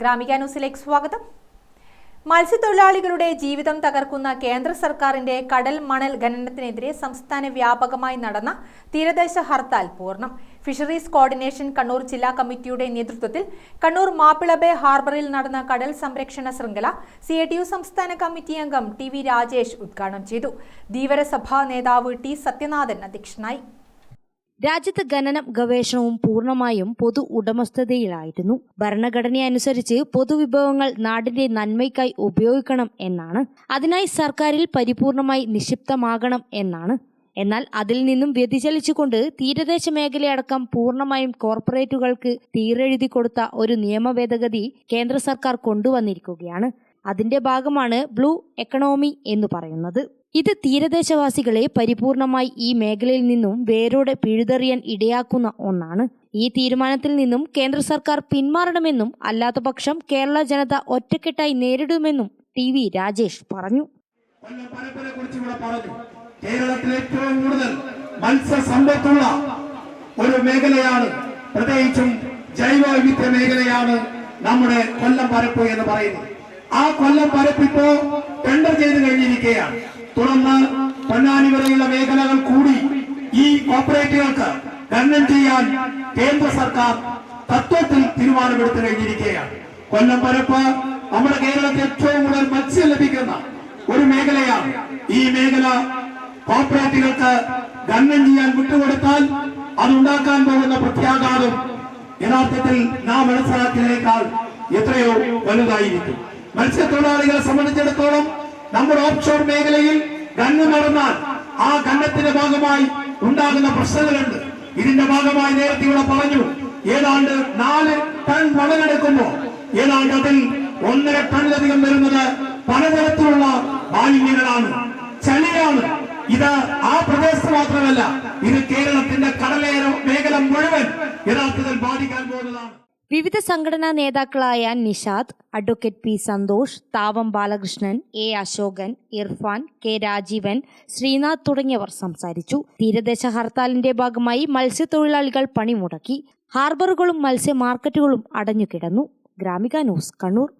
ഗ്രാമിക ന്യൂസിലേക്ക് സ്വാഗതം. മത്സ്യത്തൊഴിലാളികളുടെ ജീവിതം തകർക്കുന്ന കേന്ദ്ര സർക്കാരിന്റെ കടൽ മണൽ ഖനനത്തിനെതിരെ സംസ്ഥാന വ്യാപകമായി നടന്ന തീരദേശ ഹർത്താൽ പൂർണം. ഫിഷറീസ് കോർഡിനേഷൻ കണ്ണൂർ ജില്ലാ കമ്മിറ്റിയുടെ നേതൃത്വത്തിൽ കണ്ണൂർ മാപ്പിളബേ ഹാർബറിൽ നടന്ന കടൽ സംരക്ഷണ ശൃംഖല സി ടി യു സംസ്ഥാന കമ്മിറ്റി അംഗം ടി വി രാജേഷ് ഉദ്ഘാടനം ചെയ്തു. ധീവരസഭാ നേതാവ് ടി സത്യനാഥൻ അധ്യക്ഷനായി. രാജ്യത്ത് ഖനനം ഗവേഷണവും പൂർണമായും പൊതു ഉടമസ്ഥതയിലായിരുന്നു. ഭരണഘടനയനുസരിച്ച് പൊതുവിഭവങ്ങൾ നാടിന്റെ നന്മയ്ക്കായി ഉപയോഗിക്കണം എന്നാണ്. അതിനായി സർക്കാരിൽ പരിപൂർണമായി നിക്ഷിപ്തമാകണം എന്നാണ്. എന്നാൽ അതിൽ നിന്നും വ്യതിചലിച്ചുകൊണ്ട് തീരദേശ മേഖലയടക്കം പൂർണമായും കോർപ്പറേറ്റുകൾക്ക് തീരെഴുതി കൊടുത്ത ഒരു നിയമ ഭേദഗതി കേന്ദ്ര സർക്കാർ കൊണ്ടുവന്നിരിക്കുകയാണ്. അതിന്റെ ഭാഗമാണ് ബ്ലൂ എക്കണോമി എന്ന് പറയുന്നത്. ഇത് തീരദേശവാസികളെ പരിപൂർണമായി ഈ മേഖലയിൽ നിന്നും വേരോടെ പിഴുതെറിയാൻ ഇടയാക്കുന്ന ഒന്നാണ്. ഈ തീരുമാനത്തിൽ നിന്നും കേന്ദ്ര സർക്കാർ പിന്മാറണമെന്നും അല്ലാത്തപക്ഷം കേരള ജനത ഒറ്റക്കെട്ടായി നേരിടുമെന്നും ടി വി രാജേഷ് പറഞ്ഞു. കേരളത്തിൽ ഏറ്റവും കൂടുതൽ മത്സ്യസമ്പത്തുള്ള ഒരു മേഖലയാണ് പ്രത്യേകിച്ചും ജൈവവൈവിധ്യ മേഖലയാണ് നമ്മുടെ കൊല്ലം പരപ്പ് എന്ന് പറയുന്നത്. ആ കൊല്ലം പരപ്പിപ്പോ ടെൻഡർ ചെയ്ത് കഴിഞ്ഞിരിക്കുകയാണ്. തുടർന്ന് പൊന്നാനി വരെയുള്ള മേഖലകൾ കൂടി ഈ കോപ്പറേറ്റീവുകൾക്ക് ഖനനം ചെയ്യാൻ കേന്ദ്ര സർക്കാർ തത്വത്തിൽ തീരുമാനമെടുത്തു കഴിഞ്ഞിരിക്കുകയാണ്. കൊല്ലം പരപ്പ് നമ്മുടെ കേരളത്തിൽ ഏറ്റവും കൂടുതൽ മത്സ്യം ലഭിക്കുന്ന ഒരു മേഖലയാണ് ഈ മേഖല. കോർപ്പറേറ്റുകൾക്ക് ഖനനം ചെയ്യാൻ വിട്ടുകൊടുത്താൽ അതുണ്ടാക്കാൻ പോകുന്ന പ്രത്യാഘാതം യഥാർത്ഥത്തിൽ നാം മനസ്സിലാക്കിയതിനേക്കാൾ എത്രയോ വലുതായിരിക്കും. മത്സ്യത്തൊഴിലാളികളെ സംബന്ധിച്ചിടത്തോളം നമ്മുടെ ഓഫ്ഷോർ മേഖലയിൽ കണ്ണു നടന്നാൽ ആ കണ്ണത്തിന്റെ ഭാഗമായി ഉണ്ടാകുന്ന പ്രശ്നങ്ങളുണ്ട്. ഇതിന്റെ ഭാഗമായി നേരത്തെ ഇവിടെ പറഞ്ഞു ഏതാണ്ട് നാല് ടൺ വളരെടുക്കുമ്പോൾ ഏതാണ്ട് അതിൽ ഒന്നര ടണ്ണിലധികം വരുന്നത് പലതരത്തിലുള്ള മാലിന്യങ്ങളാണ്. ചളിയാണ്. ഇത് ആ പ്രദേശത്ത് മാത്രമല്ല ഇത് കേരളത്തിന്റെ കടലേര മേഖല മുഴുവൻ യഥാർത്ഥത്തിൽ ബാധിക്കാൻ പോകുന്നതാണ് വിവിധ സംഘടനാ നേതാക്കളായ Nishad advocate P Santhosh Thavam Balakrishnan A Ashokan Irfan K Rajeevan Sreenath തുടങ്ങിയവർ സംസാരിച്ചു. തീരദേശ ഹർത്താലിന്റെ ഭാഗമായി മത്സ്യത്തൊഴിലാളികൾ പണിമുടക്കി. ഹാർബറുകളും മത്സ്യ മാർക്കറ്റുകളും അടഞ്ഞുകിടന്നു. ഗ്രാമിക ന്യൂസ് കണ്ണൂർ.